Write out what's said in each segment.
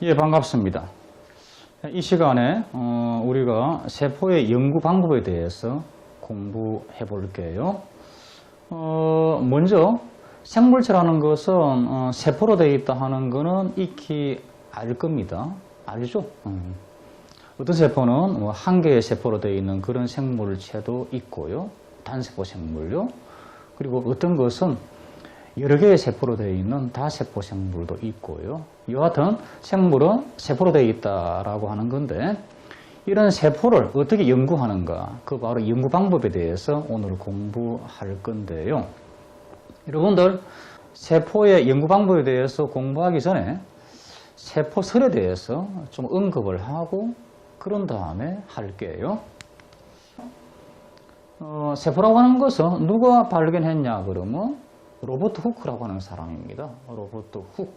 예, 반갑습니다. 이 시간에 어, 우리가 세포의 연구 방법에 대해서 공부해 볼게요. 어, 먼저 생물체라는 것은 어, 세포로 되어 있다 하는 것은 익히 알 겁니다. 알죠? 음. 어떤 세포는 뭐 한 개의 세포로 되어 있는 그런 생물체도 있고요. 단세포 생물요. 그리고 어떤 것은 여러 개의 세포로 되어 있는 다세포 생물도 있고요. 여하튼 생물은 세포로 되어 있다라고 하는 건데 이런 세포를 어떻게 연구하는가 그 바로 연구 방법에 대해서 오늘 공부할 건데요. 여러분들 세포의 연구 방법에 대해서 공부하기 전에 세포설에 대해서 좀 언급을 하고 그런 다음에 할게요. 어, 세포라고 하는 것은 누가 발견했냐 그러면 로버트 후크라고 하는 사람입니다. 로버트 훅,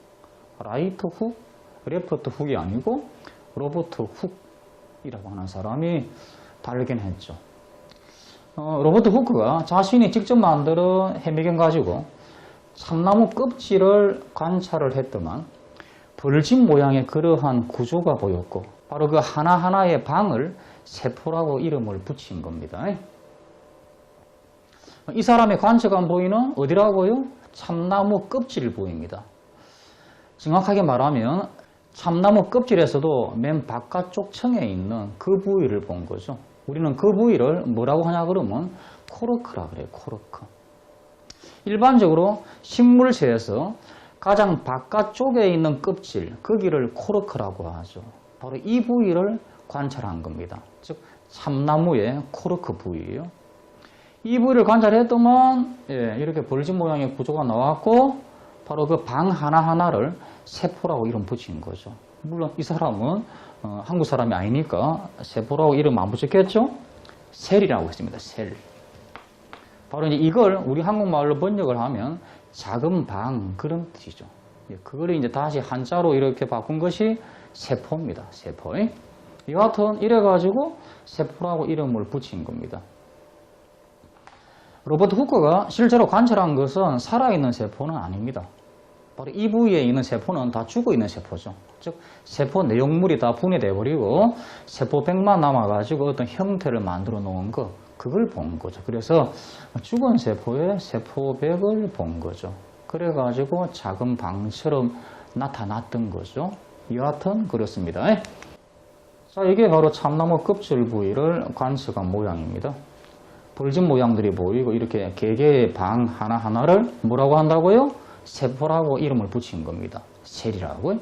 라이트 훅, 레프트 훅이 아니고 로버트 훅이라고 하는 사람이 발견했죠. 어, 로버트 후크가 자신이 직접 만들어 해미경 가지고 참나무 껍질을 관찰을 했더만 벌집 모양의 그러한 구조가 보였고 바로 그 하나하나의 방을 세포라고 이름을 붙인 겁니다. 이 사람의 관측한 부위는 어디라고요? 참나무 껍질을 보입니다. 정확하게 말하면 참나무 껍질에서도 맨 바깥쪽 층에 있는 그 부위를 본 거죠. 우리는 그 부위를 뭐라고 하냐 그러면 코르크라 그래요. 코르크. 일반적으로 식물체에서 가장 바깥쪽에 있는 껍질, 거기를 코르크라고 하죠. 바로 이 부위를 관찰한 겁니다. 즉 참나무의 코르크 부위예요. 이 부위를 관찰했더만 예, 이렇게 벌집 모양의 구조가 나왔고 바로 그 방 하나하나를 세포라고 이름 붙인 거죠. 물론 이 사람은 어, 한국 사람이 아니니까 세포라고 이름 안 붙였겠죠? 셀이라고 했습니다. 셀. 바로 이제 이걸 우리 한국말로 번역을 하면 작은 방 그런 뜻이죠. 예, 그걸 이제 다시 한자로 이렇게 바꾼 것이 세포입니다. 세포. 여하튼 이래가지고 세포라고 이름을 붙인 겁니다. 로버트 후크가 실제로 관찰한 것은 살아있는 세포는 아닙니다. 바로 이 부위에 있는 세포는 다 죽어있는 세포죠. 즉 세포 내용물이 다 분해돼 버리고 세포 백만 남아가지고 어떤 형태를 만들어 놓은 거 그걸 본 거죠. 그래서 죽은 세포의 세포백을 본 거죠. 그래가지고 작은 방처럼 나타났던 거죠. 여하튼 그렇습니다. 자 이게 바로 참나무 껍질 부위를 관측한 모양입니다. 벌집 모양들이 보이고 이렇게 개개의 방 하나하나를 뭐라고 한다고요? 세포라고 이름을 붙인 겁니다. 셀이라고요.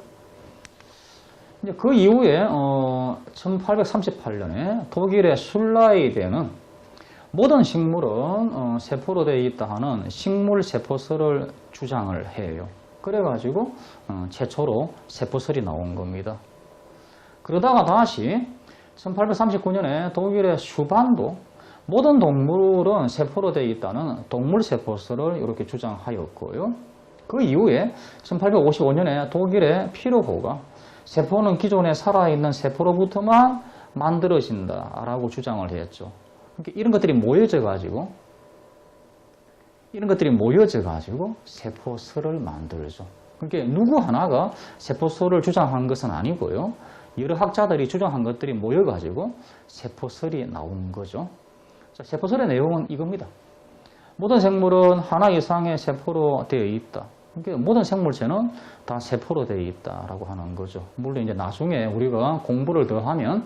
이제 그 이후에 어, 1838년에 독일의 술라이데는 모든 식물은 어, 세포로 되어 있다 하는 식물 세포설을 주장을 해요. 그래가지고 어, 최초로 세포설이 나온 겁니다. 그러다가 다시 1839년에 독일의 슈반도 모든 동물은 세포로 되어 있다는 동물 세포설을 이렇게 주장하였고요. 그 이후에 1855년에 독일의 피로호가 세포는 기존에 살아있는 세포로부터만 만들어진다라고 주장을 했죠. 그러니까 이런 것들이 모여져 가지고 이런 것들이 모여져 가지고 세포설을 만들죠. 그러니까 누구 하나가 세포설을 주장한 것은 아니고요. 여러 학자들이 주장한 것들이 모여 가지고 세포설이 나온 거죠. 자, 세포설의 내용은 이겁니다. 모든 생물은 하나 이상의 세포로 되어 있다. 그러니까 모든 생물체는 다 세포로 되어 있다라고 하는 거죠. 물론 이제 나중에 우리가 공부를 더 하면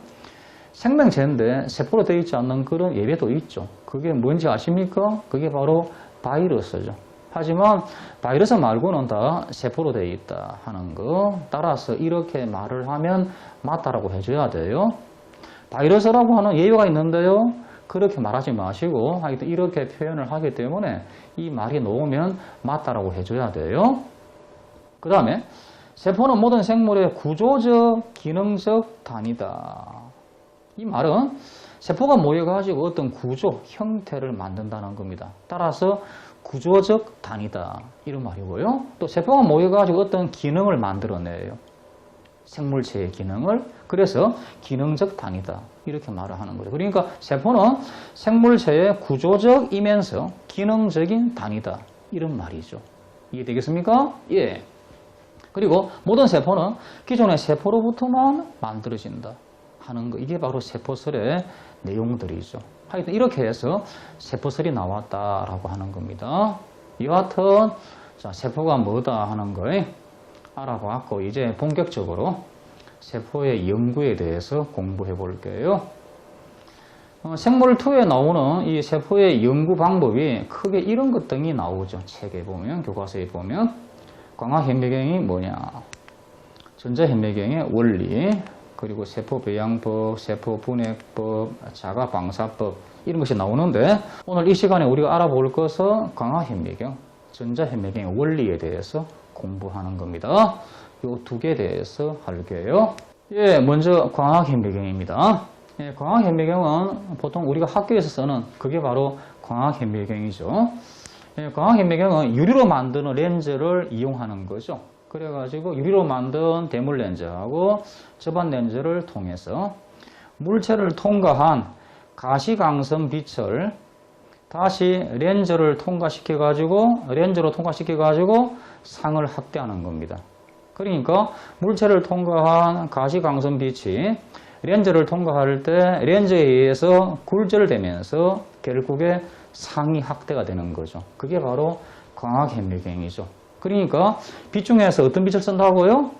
생명체인데 세포로 되어 있지 않는 그런 예배도 있죠. 그게 뭔지 아십니까? 그게 바로 바이러스죠. 하지만 바이러스 말고는 다 세포로 되어 있다 하는 거. 따라서 이렇게 말을 하면 맞다라고 해줘야 돼요. 바이러스라고 하는 예외가 있는데요. 그렇게 말하지 마시고 하여튼 이렇게 표현을 하기 때문에 이 말이 놓으면 맞다라고 해줘야 돼요. 그 다음에 세포는 모든 생물의 구조적, 기능적 단위다. 이 말은 세포가 모여가지고 어떤 구조, 형태를 만든다는 겁니다. 따라서 구조적 단위다. 이런 말이고요. 또 세포가 모여가지고 어떤 기능을 만들어내요. 생물체의 기능을 그래서 기능적 단위다 이렇게 말을 하는 거죠. 그러니까 세포는 생물체의 구조적이면서 기능적인 단위다 이런 말이죠. 이해되겠습니까? 예. 그리고 모든 세포는 기존의 세포로부터만 만들어진다 하는 거 이게 바로 세포설의 내용들이죠. 하여튼 이렇게 해서 세포설이 나왔다라고 하는 겁니다. 여하튼 자, 세포가 뭐다 하는 걸 알아봤고 이제 본격적으로 세포의 연구에 대해서 공부해 볼게요. 어, 생물 2에 나오는 이 세포의 연구 방법이 크게 이런 것 등이 나오죠. 책에 보면, 교과서에 보면. 광학현미경이 뭐냐. 전자현미경의 원리, 그리고 세포배양법, 세포분해법, 자가방사법, 이런 것이 나오는데, 오늘 이 시간에 우리가 알아볼 것은 광학현미경, 전자현미경의 원리에 대해서 공부하는 겁니다. 요두 개에 대해서 할게요. 예, 먼저 광학현미경입니다. 예, 광학현미경은 보통 우리가 학교에서 쓰는 그게 바로 광학현미경이죠. 예, 광학현미경은 유리로 만드는 렌즈를 이용하는 거죠. 그래가지고 유리로 만든 대물 렌즈하고 저반 렌즈를 통해서 물체를 통과한 가시광선 빛을 다시 렌즈를 통과시켜 가지고 렌즈로 통과시켜 가지고 상을 확대하는 겁니다. 그러니까 물체를 통과한 가시광선 빛이 렌즈를 통과할 때 렌즈에 의해서 굴절되면서 결국에 상이 확대가 되는 거죠. 그게 바로 광학 현미경이죠. 그러니까 빛 중에서 어떤 빛을 쓴다고요?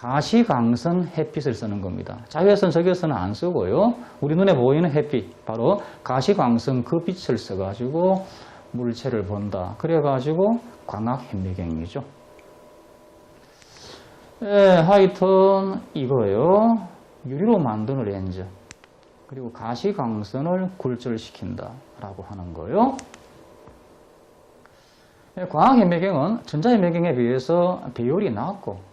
가시광선 햇빛을 쓰는 겁니다. 자외선, 적외선은 안 쓰고요. 우리 눈에 보이는 햇빛, 바로 가시광선 그 빛을 써가지고 물체를 본다. 그래가지고 광학현미경이죠. 예, 하여튼 이거요. 유리로 만드는 렌즈. 그리고 가시광선을 굴절시킨다. 라고 하는 거요. 예, 광학현미경은 전자현미경에 비해서 비율이 낮고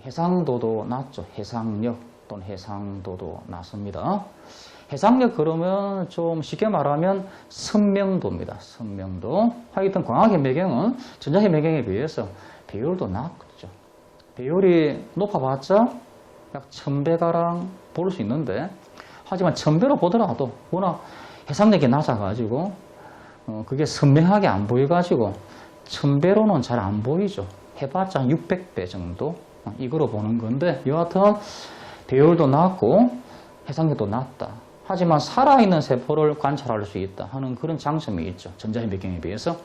해상도도 낮죠. 해상력 또는 해상도도 낮습니다. 해상력 그러면 좀 쉽게 말하면 선명도입니다. 선명도. 하여튼 광학현미경은 전자현미경에 비해서 비율도 낮죠. 비율이 높아봤자 약 1000배가량 볼 수 있는데 하지만 1000배로 보더라도 워낙 해상력이 낮아가지고 어, 그게 선명하게 안 보여가지고 1000배로는 잘 안 보이죠. 해봤자 600배 정도 어, 이거로 보는 건데 여하튼 배율도 낮고 해상력도 낮다. 하지만 살아있는 세포를 관찰할 수 있다 하는 그런 장점이 있죠. 전자현미경에 비해서.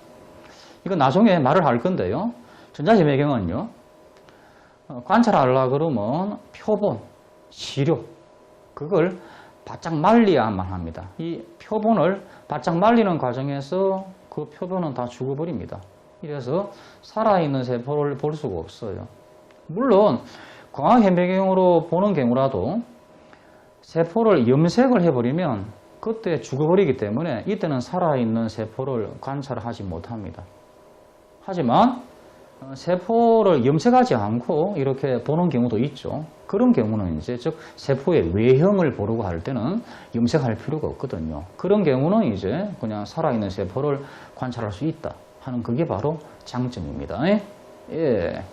이건 나중에 말을 할 건데요. 전자현미경은요. 어, 관찰하려 그러면 표본, 시료 그걸 바짝 말려야만 합니다. 이 표본을 바짝 말리는 과정에서 그 표본은 다 죽어버립니다. 이래서 살아있는 세포를 볼 수가 없어요. 물론 광학현미경으로 보는 경우라도 세포를 염색을 해버리면 그때 죽어버리기 때문에 이때는 살아있는 세포를 관찰하지 못합니다. 하지만 어, 세포를 염색하지 않고 이렇게 보는 경우도 있죠. 그런 경우는 이제 즉 세포의 외형을 보려고 할 때는 염색할 필요가 없거든요. 그런 경우는 이제 그냥 살아있는 세포를 관찰할 수 있다 하는 그게 바로 장점입니다. 예.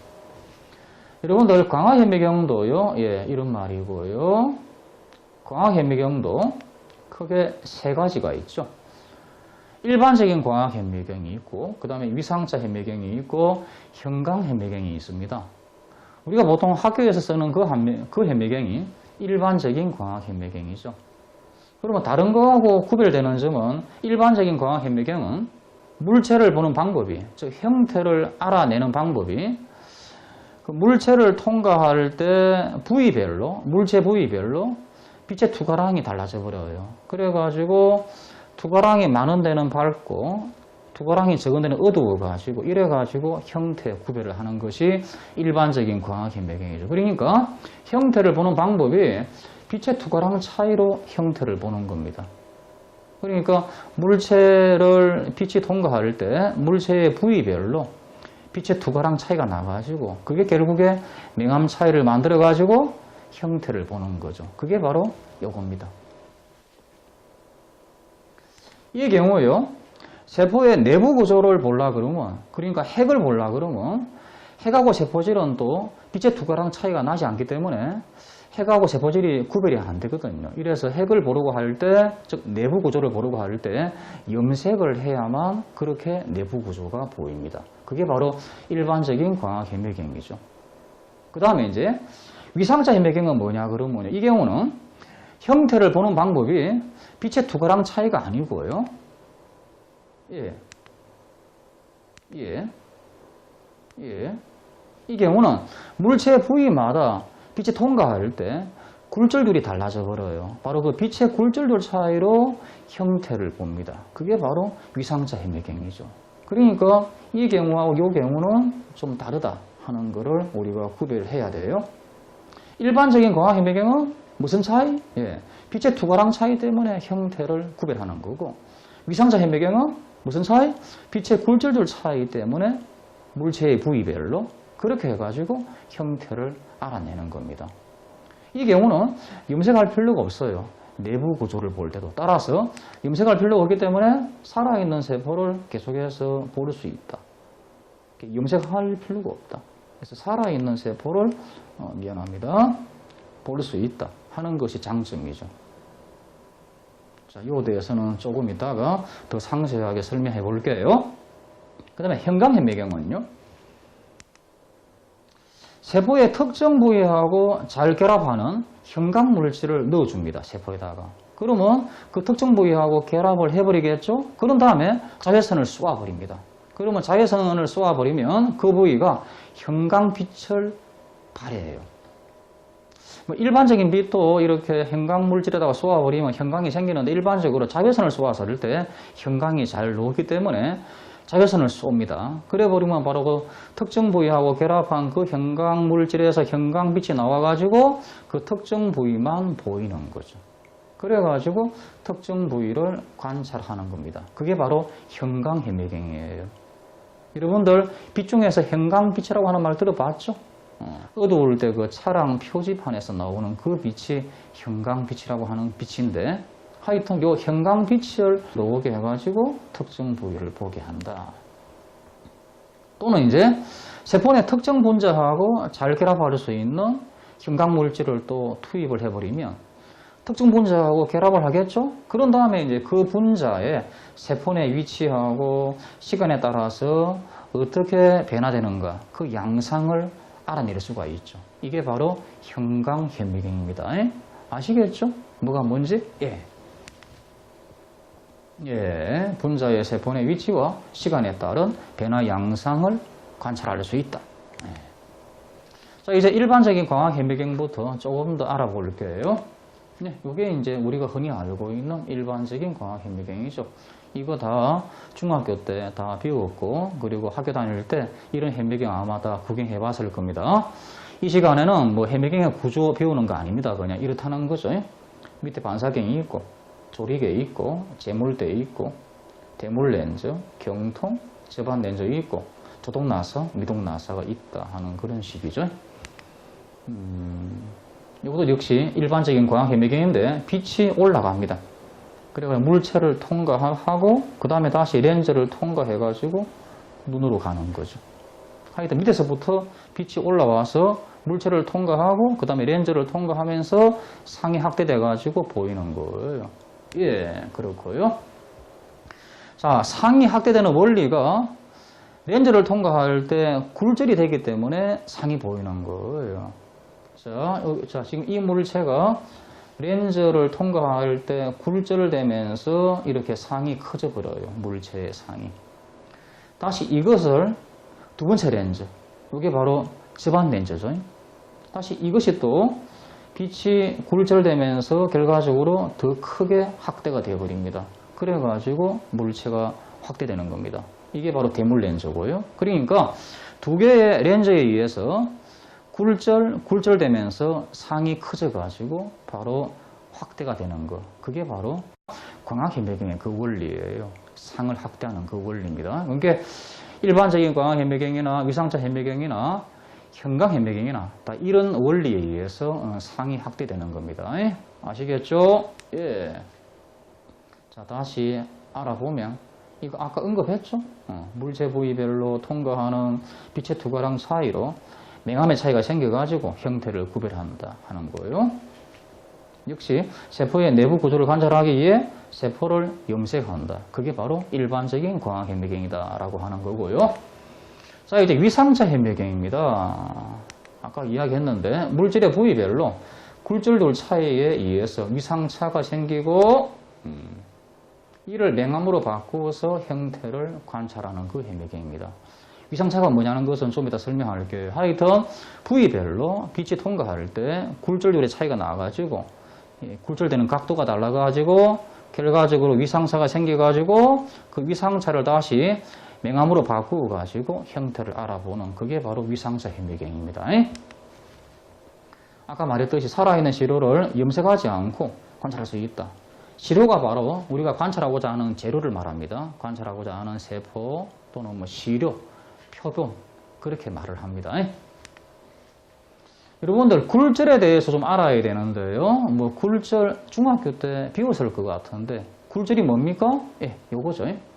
여러분들 광학현미경도요. 예, 이런 말이고요. 광학현미경도 크게 세 가지가 있죠. 일반적인 광학현미경이 있고 그 다음에 위상자 현미경이 있고 형광현미경이 있습니다. 우리가 보통 학교에서 쓰는 그, 한미, 그 현미경이 일반적인 광학현미경이죠. 그러면 다른 거하고 구별되는 점은 일반적인 광학현미경은 물체를 보는 방법이 즉 형태를 알아내는 방법이 그 물체를 통과할 때 부위별로 물체 부위별로 빛의 투과량이 달라져 버려요. 그래가지고 투과량이 많은 데는 밝고 투과량이 적은 데는 어두워 가지고 이래 가지고 형태 구별을 하는 것이 일반적인 광학 현미경이죠. 그러니까 형태를 보는 방법이 빛의 투과량 차이로 형태를 보는 겁니다. 그러니까 물체를 빛이 통과할 때 물체의 부위별로 빛의 투과량 차이가 나가지고 그게 결국에 명암 차이를 만들어 가지고 형태를 보는 거죠. 그게 바로 요겁니다. 이 경우요. 세포의 내부 구조를 볼라 그러면 그러니까 핵을 볼라 그러면 핵하고 세포질은 또 빛의 투과량 차이가 나지 않기 때문에 핵하고 세포질이 구별이 안 되거든요. 이래서 핵을 보려고 할 때, 즉 내부 구조를 보려고 할 때 염색을 해야만 그렇게 내부 구조가 보입니다. 그게 바로 일반적인 광학현미경이죠. 그 다음에 이제 위상자 현미경은 뭐냐 그러면 이 경우는 형태를 보는 방법이 빛의 투과랑 차이가 아니고요. 예. 예. 예. 이 경우는 물체 부위마다 빛이 통과할 때 굴절들이 달라져 버려요. 바로 그 빛의 굴절들 차이로 형태를 봅니다. 그게 바로 위상자 현미경이죠. 그러니까 이 경우하고 이 경우는 좀 다르다 하는 것을 우리가 구별해야 돼요. 일반적인 광학 현미경은 무슨 차이? 예. 빛의 투과랑 차이 때문에 형태를 구별하는 거고 위상자 현미경은 무슨 차이? 빛의 굴절들 차이 때문에 물체의 부위별로 그렇게 해가지고 형태를 알아내는 겁니다. 이 경우는 염색할 필요가 없어요. 내부 구조를 볼 때도. 따라서 염색할 필요가 없기 때문에 살아있는 세포를 계속해서 볼 수 있다. 염색할 필요가 없다. 그래서 살아있는 세포를 어, 미안합니다. 볼 수 있다 하는 것이 장점이죠. 자, 이 대해서는 조금 이따가 더 상세하게 설명해 볼게요. 그 다음에 현강현미경은요. 세포의 특정 부위하고 잘 결합하는 현강 물질을 넣어줍니다. 세포에다가. 그러면 그 특정 부위하고 결합을 해버리겠죠? 그런 다음에 자외선을 쏘아버립니다. 그러면 자외선을 쏘아버리면 그 부위가 현강빛을 발해해요. 뭐 일반적인 빛도 이렇게 현강 물질에다가 쏘아버리면 현강이 생기는데 일반적으로 자외선을 쏘아서 할때 현강이 잘 녹기 때문에 자외선을 쏩니다. 그래 버리면 바로 그 특정 부위하고 결합한 그 현강 물질에서 현강빛이 나와가지고 그 특정 부위만 보이는 거죠. 그래가지고 특정 부위를 관찰하는 겁니다. 그게 바로 현강현미경이에요. 여러분들 빛 중에서 현강빛이라고 하는 말 들어봤죠? 어, 어두울 때 그 차량 표지판에서 나오는 그 빛이 현강빛이라고 하는 빛인데 하여튼 요 현강빛을 나오게 해가지고 특정 부위를 보게 한다. 또는 이제 세포의 특정 분자하고 잘 결합할 수 있는 현강 물질을 또 투입을 해버리면 특정 분자하고 결합을 하겠죠? 그런 다음에 이제 그 분자의 세포 내 위치하고 시간에 따라서 어떻게 변화되는가 그 양상을 알아낼 수가 있죠. 이게 바로 현강현미경입니다. 아시겠죠? 뭐가 뭔지? 예. 예, 분자의 세포의 위치와 시간에 따른 변화 양상을 관찰할 수 있다. 예. 자, 이제 일반적인 광학 현미경부터 조금 더 알아볼게요. 네, 이게 이제 우리가 흔히 알고 있는 일반적인 광학 현미경이죠. 이거 다 중학교 때 다 배웠고, 그리고 학교 다닐 때 이런 현미경 아마 다 구경해 봤을 겁니다. 이 시간에는 뭐 현미경의 구조 배우는 거 아닙니다. 그냥 이렇다는 거죠. 밑에 반사경이 있고, 조리개 있고, 제물대 있고, 대물 렌즈, 경통, 저반 렌즈 있고, 조동 나사, 미동 나사가 있다 하는 그런 식이죠. 음, 이것도 역시 일반적인 광학 현미경인데 빛이 올라갑니다. 그래서 물체를 통과하고 그 다음에 다시 렌즈를 통과해가지고 눈으로 가는 거죠. 하여튼 밑에서부터 빛이 올라와서 물체를 통과하고 그 다음에 렌즈를 통과하면서 상이 확대돼가지고 보이는 거예요. 예, 그렇고요. 자, 상이 확대되는 원리가 렌즈를 통과할 때 굴절이 되기 때문에 상이 보이는 거예요. 자, 여기, 자, 지금 이 물체가 렌즈를 통과할 때 굴절되면서 이렇게 상이 커져 버려요. 물체의 상이. 다시 이것을 두 번째 렌즈. 이게 바로 집안 렌즈죠. 다시 이것이 또 빛이 굴절되면서 결과적으로 더 크게 확대가 되어 버립니다. 그래가지고 물체가 확대되는 겁니다. 이게 바로 대물 렌즈고요. 그러니까 두 개의 렌즈에 의해서 굴절, 굴절되면서 상이 커져가지고 바로 확대가 되는 거. 그게 바로 광학현미경의 그 원리예요. 상을 확대하는 그 원리입니다. 그러니까 일반적인 광학현미경이나 위상차 현미경이나 현강현미경이나 다 이런 원리에 의해서 어, 상이 확대되는 겁니다. 아시겠죠? 예. 자, 다시 알아보면 이거 아까 언급했죠? 어, 물체 부위별로 통과하는 빛의 투과랑 사이로 명암의 차이가 생겨가지고 형태를 구별한다 하는 거예요. 역시 세포의 내부 구조를 관찰하기 위해 세포를 염색한다. 그게 바로 일반적인 광학현미경이다 라고 하는 거고요. 자, 이제 위상차 현미경입니다. 아까 이야기했는데 물질의 부위별로 굴절돌 차이에 의해서 위상차가 생기고 음, 이를 맹암으로 바꾸어서 형태를 관찰하는 그 현미경입니다. 위상차가 뭐냐는 것은 좀 이따 설명할게요. 하여튼 부위별로 빛이 통과할 때 굴절률의 차이가 나가지고 이 굴절되는 각도가 달라가지고 결과적으로 위상차가 생겨가지고 그 위상차를 다시 맹암으로 바꾸어 가지고 형태를 알아보는 그게 바로 위상차 현미경입니다. 아까 말했듯이 살아있는 시료를 염색하지 않고 관찰할 수 있다. 시료가 바로 우리가 관찰하고자 하는 재료를 말합니다. 관찰하고자 하는 세포 또는 뭐 시료, 표본 그렇게 말을 합니다. 여러분들 굴절에 대해서 좀 알아야 되는데요. 뭐 굴절 중학교 때 비웠을 것 같은데 굴절이 뭡니까? 예, 요거죠.